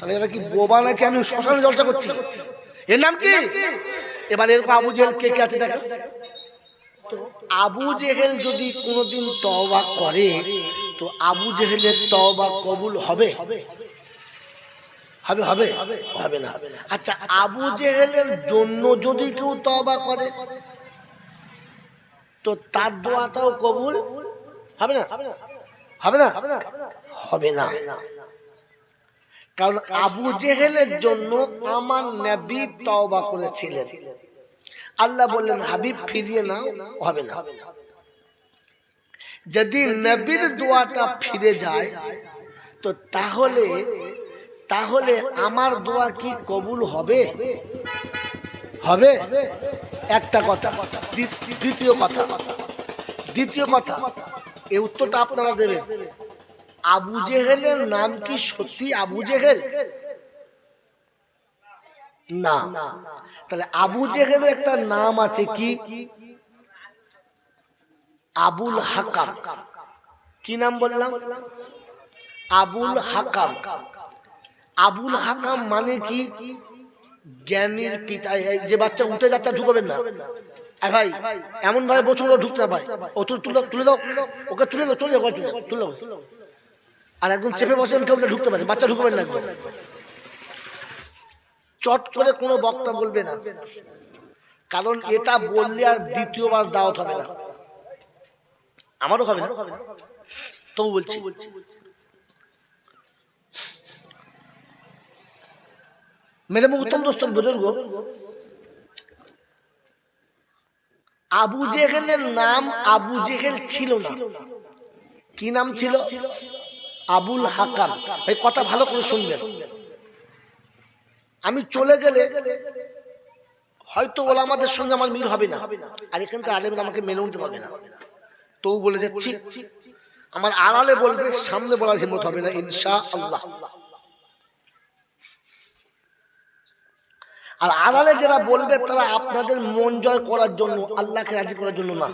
সালে এরা কি বোবা নাকি? আমি শ্মশানে জলসা করছি। এর নাম কি? এবার এরকম আবু জেহেল কে কে আছে দেখা আবু জেহেল যদি কোনোদিন তওবা করে, তো আবু জেহেলের তওবা কবুল হবে? হবে হবে? হবে না। আচ্ছা আবু জেহেলের জন্য যদি কেউ তওবা করে, তো তার দোয়াটাও কবুল? হবে না? হবে না। হবে না। কারণ আবু জেহেলের জন্য আমার নবী তওবা করেছিলেন। আল্লাহ বললেন হাবিব ফিরিয়ে নাও হবে না। যদি নবীর দোয়াটা ফিরে যায় তো তাহলে তাহলে আমার দোয়া কি কবুল হবে? হবে? একটা কথা। দ্বি- দ্বিতীয় কথা। দ্বিতীয় কথা। এই উত্তরটা আপনারা দেবেন। আবু জেহেলের নাম কি সত্যি আবু জেহেল? না। তাহলে আবু জেহেলের একটা নাম আছে কি? আবুল হাকাম। কি নাম বললাম? আবুল হাকাম। আবুল হাকাম মানে কি? জ্ঞানীর পিতা। যে বাচ্চা উঠে যাচ্ছে ঢুকবেন না। ভাই এমন ভাবে বছর ঢুকতে না ভাই। ও তুলে তুলে দাও। ওকে তুলে দাও তুলে দাও। তুলে দাও, তুলে দাও। আর একদম চেপে বসেন কেউ ঢুকতে পারে, বাচ্চা ঢুকবেন না চট করে কোনো বক্তা বলবে না। কারণ এটা বললে আর দ্বিতীয়বার দাওয়াত হবে না। আমারও হবে না। তবু বলছি। মেরে মুহতম দোস্তর বুজুর্গ। আবু জেহেলের নাম আবু জেহেল ছিল না। কি নাম ছিল? আবুল হাকাম। এই কথা ভালো করে শুনবেন। আমি চলে গেলে হয়তো ওলা আমাদের সঙ্গে আমার মিল হবে না। আর এখানকার আলেমের আমাকে মেনে নিতে পারবে না। তবু বলে যাচ্ছি, আমার আড়ালে বলবে, সামনে বলার হিম্মত হবে না ইনশা আল্লাহ আর আড়ালে যারা বলবে, তারা আপনাদের মন জয় করার জন্য, আল্লাহকে রাজি করার জন্য না।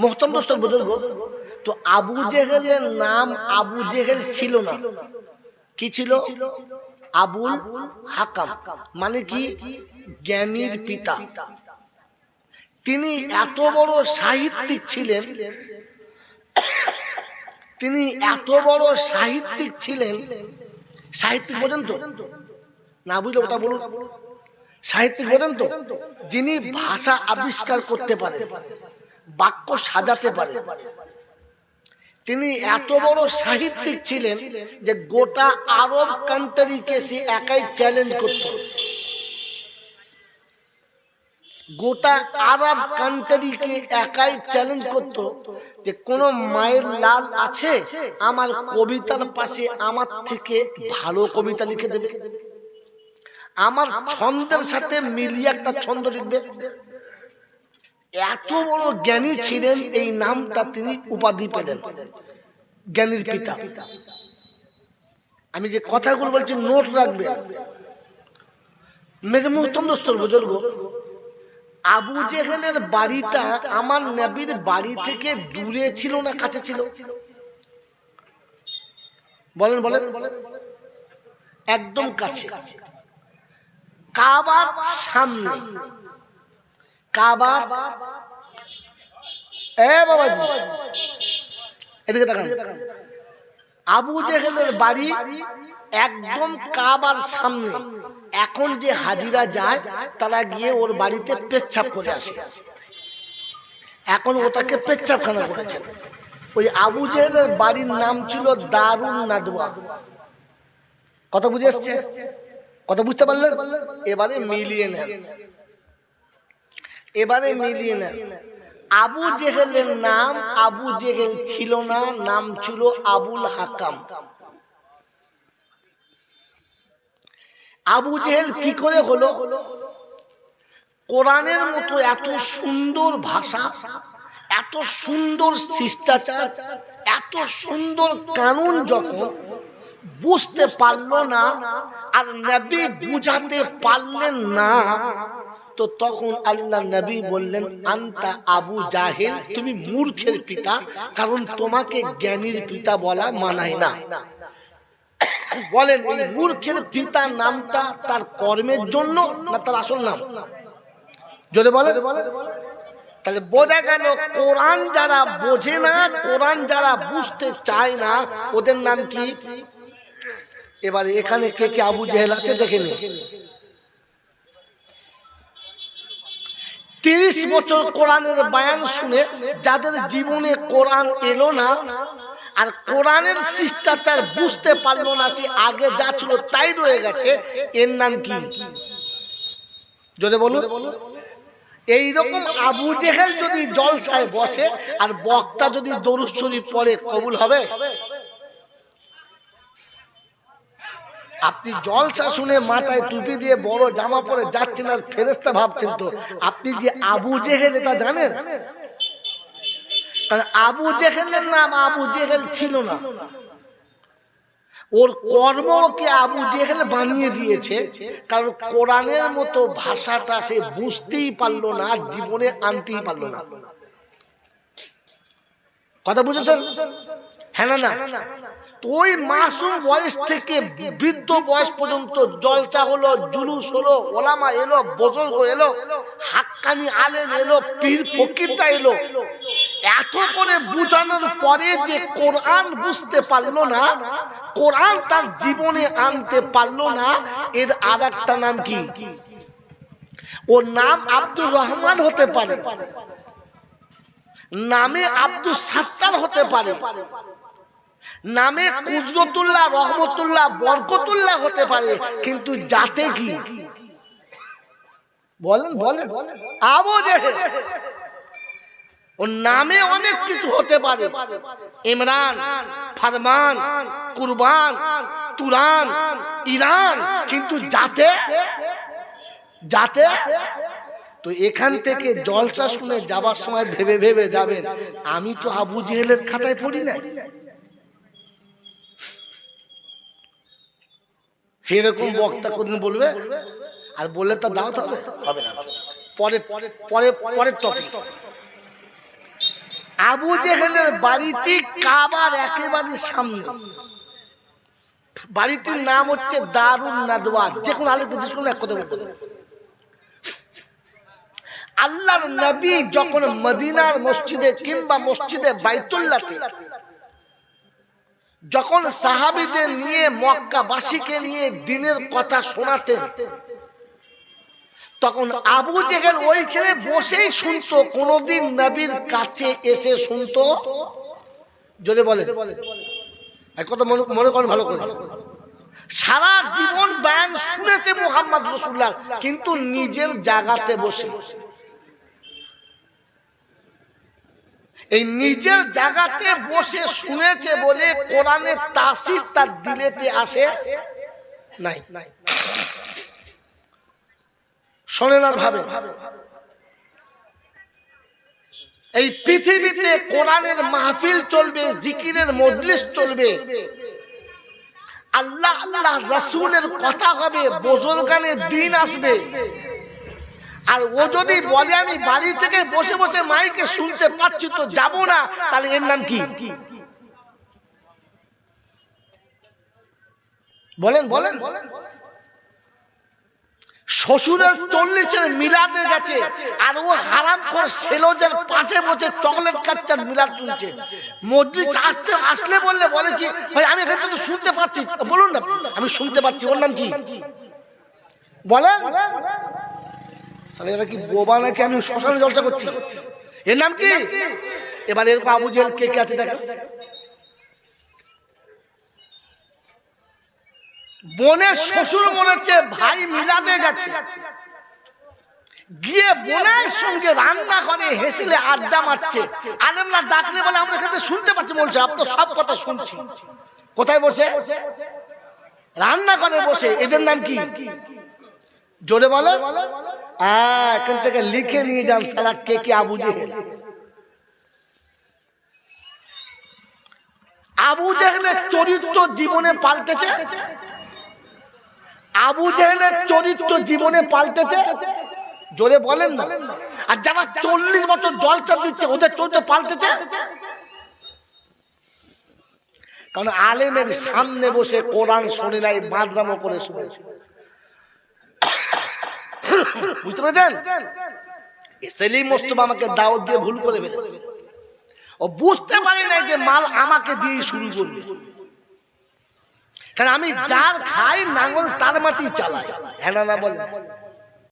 মোহতম দোস্তর বুজুর্গ তো আবু জেহেলের নাম আবু জেহেল ছিল না। কি ছিল? আবুল হাকাম। মানে কি? জ্ঞানীর পিতা। তিনি এত বড় সাহিত্যিক ছিলেন। তিনি এত বড় সাহিত্যিক ছিলেন। সাহিত্যিক বোঝেন তো? না বুঝলে ওটা বলুন। সাহিত্যিক বোঝেন তো? যিনি ভাষা আবিষ্কার করতে পারে বাক্য সাজাতে পারে। তিনি এত বড় সাহিত্যিক ছিলেন যে গোটা আরব কান্ট্রিকে সে একাই চ্যালেঞ্জ করত। গোটা আরব কান্ট্রিকে একাই চ্যালেঞ্জ করত যে কোন মায়ের লাল আছে, আমার কবিতার পাশে আমার থেকে ভালো কবিতা লিখে দেবে। আমার ছন্দের সাথে মিলিয়ে একটা ছন্দ লিখবে। এত বড় জ্ঞানী ছিলেন, এই নামটা তিনি উপাধি পেলেন। জ্ঞানীর পিতা। আমি যে কথাগুলো বলছি, নোট রাখবেন। মেজে মুহতম দোস্তর বুজুর্গ, আবু জেহেলের বাড়িটা আমার নবীর বাড়ি থেকে দূরে ছিল না কাছে ছিল? বলেন বলেন। একদম কাছে। কাবার সামনে। কাবা। এ আবু জেহেলের বাড়ি একদম কাবার সামনে। এখন যে হাজিরা যায়, তারা গিয়ে ওর বাড়িতে পেচ্ছাপ করে আসে। এখন ওটাকে পেচ্ছাপখানা করেছেন ওই আবু জেহেলের বাড়ির নাম ছিল দারুণ নাদওয়া। কথা বুঝে এসছে? কথা বুঝতে পারলেন? এবারে মিলিয়ে নেন। এবারে মিলিয়ে নেন। আবু জেহেলের নাম আবু জেহেল ছিল না নাম ছিল আবুল হাকাম। আবু জেহেল কি করে হলো? কোরআনের মতো এত সুন্দর ভাষা এত সুন্দর শিষ্টাচার এত সুন্দর কানুন যখন বুঝতে পারল না আর নবী বুঝাতে পারলেন না তো তখন আল্লাহ নবী বললেন, আন্তা আবু জাহেল, তুমি মূর্খের পিতা, কারণ তোমাকে জ্ঞানীর পিতা বলা মানায় না। বলেন, এই মূর্খের পিতার নামটা তার কর্মের জন্য না তার আসল নাম? যদি বলে তাহলে বোঝা গেল, কোরআন যারা বোঝে না, কোরআন যারা বুঝতে চায় না, ওদের নাম কি? এবার এখানে কে কে আবু জেহেল আছে দেখে নিন। তিরিশ বছর কোরআনের বায়ান শুনে যাদের জীবনে কোরআন এলো না, আর কোরআনের শিষ্টাচার বুঝতে পারল না যে আগে যা ছিল তাই রয়ে গেছে, এর নাম কি? যদি বলুন। এইরকম আবু জেহেল যদি জলসায় বসে, আর বক্তা যদি দরুদ শরীফ পড়ে, কবুল হবে? আপনি জলসা শুনে মাথায় টুপি দিয়ে বড় জামা পরে যাচ্ছেন আর ফেরেস্তা ভাবছেন তো, আপনি যে আবু জেহেল, এটা জানেন? কারণ আবু জেহেলের নাম আবু জেহেল ছিল না। ওর কর্মকে আবু জেহেল বানিয়ে দিয়েছে, কারণ কোরআনের মতো ভাষাটা সে বুঝতেই পারল না, জীবনে আনতেই পারল না। কথা বুঝেছেন? হ্যাঁ না না? ওই মাসুম বয়স থেকে বৃদ্ধ বয়স পর্যন্ত জলচা হলো, জুলুস হলো, ওলামা এলো বজর্গ এলো, হাক্কানি আলেম এলো, পীর ফকিরটা এলো। এত করে বুঝানোর পরে যে কোরআন বুঝতে পারল না, কোরআন তার জীবনে আনতে পারল না, এর আর একটা নাম কি? ওর নাম আব্দুর রহমান হতে পারে। নামে আব্দুল সাত্তার হতে পারে। নামে কুদরতুল্লাহ, রহমতুল্লাহ, বরকতুল্লাহ হতে পারে, কিন্তু যাতে কি? বলেন বলেন। আবু জেহেল, ওর নামে অনেক কিছু হতে পারে। ইমরান, ফারমান, কুরবান, তুরান, ইরান, কিন্তু যাতে যাতে, তো এখান থেকে জলসা শুনে যাবার সময় ভেবে ভেবে যাবেন, আমি তো আবু জেহেলের খাতায় পড়ি নাই। সেরকম বক্তা কোনদিন বলবে আর বললে তার দাওয়াত হবে? হবে না পরে পরে পরে পরের টপিক আবু জেহেলের বাড়িতে কাবার একেবারে সামনে। বাড়িটির নাম হচ্ছে দারুণ নাদওয়া যে কোনো আলেম জিজ্ঞেস করলে এক কথা বলতে আল্লাহর নবী যখন মদিনার মসজিদে কিংবা মসজিদে বাইতুল্লাতে যখন সাহাবিদের নিয়ে মক্কাবাসীকে নিয়ে দিনের কথা শোনাতেন তখন আবু জেহেল ওইখানে বসেই শুনতো কোনদিন নবীর কাছে এসে শুনতো? জোরে বলে এক কথা মনে মনে করেন ভালো করে। সারা জীবন ব্যান শুনেছে মোহাম্মদ রসুল্লাহ কিন্তু নিজের জায়গাতে বসে বসে। এই নিজের জায়গাতে বসে শুনেছে বলে কোরআনের তাসির তার দিলেতে আসে? নাই। শোনেন আর ভাবে। এই পৃথিবীতে কোরআনের মাহফিল চলবে, জিকিরের মজলিস চলবে। আল্লাহ আল্লাহ, রসুলের কথা হবে বজরগানের দিন আসবে। আর ও যদি বলে আমি বাড়ি থেকে বসে বসে মাইকে শুনতে পাচ্ছি তো যাব না তাহলে এর নাম কি? বলেন বলেন। শ্বশুরের চল্লিশের মিলাদে গেছে আর ও হারাম কর সেলোজের পাশে বসে চকলেট খাচ্ছে মিলাদ শুনছে। মজলিস আসতে আসলে বললে বলে কি ভাই আমি এখানে তো শুনতে পাচ্ছি। বলুন না আমি শুনতে পাচ্ছি ওর নাম কি? বলেন। সালে এরা কি বোবা নাকি? আমি শ্মশানে জলসা করছি। এর নাম কি? এবার এরকম আবু জেল কে কে আছে দেখেন বোনের শ্বশুর মনে হচ্ছে ভাই মিলাদে গেছে। গিয়ে বোনের সঙ্গে রান্না করে, হেসিলে আড্ডা মারছে। আলেমরা ডাকলে বলে, আমরা এখানে শুনতে পাচ্ছি, বলছে আপনার সব কথা শুনছি। কোথায় বসে? রান্না করে বসে। এদের নাম কি? জোরে বলো। এখান থেকে লিখে নিয়ে যান সারা কে কে আবু জেহেল? আবু জেহেলের চরিত্র জীবনে পাল্টেছে? আবু জেহেলের চরিত্র জীবনে পাল্টেছে? জোরে বলেন না। আর যারা চল্লিশ বছর জল চাপ দিচ্ছে, ওদের চরিত্র পাল্টেছে? কারণ আলেমের সামনে বসে কোরআন শোনে নাই, বাদরামো করে শুনেছে। বুঝতে পেরেছেন? সেলিম মোস্তফা আমাকে দাওয়াত দিয়ে ভুল করে ফেলেছে। ও বুঝতে পারি নাই যে মাল আমাকে দিয়ে শুরু করবে। কারণ আমি যার খাই, নাঙ্গল তার মাটি চালাই। হ্যাঁ না না বলে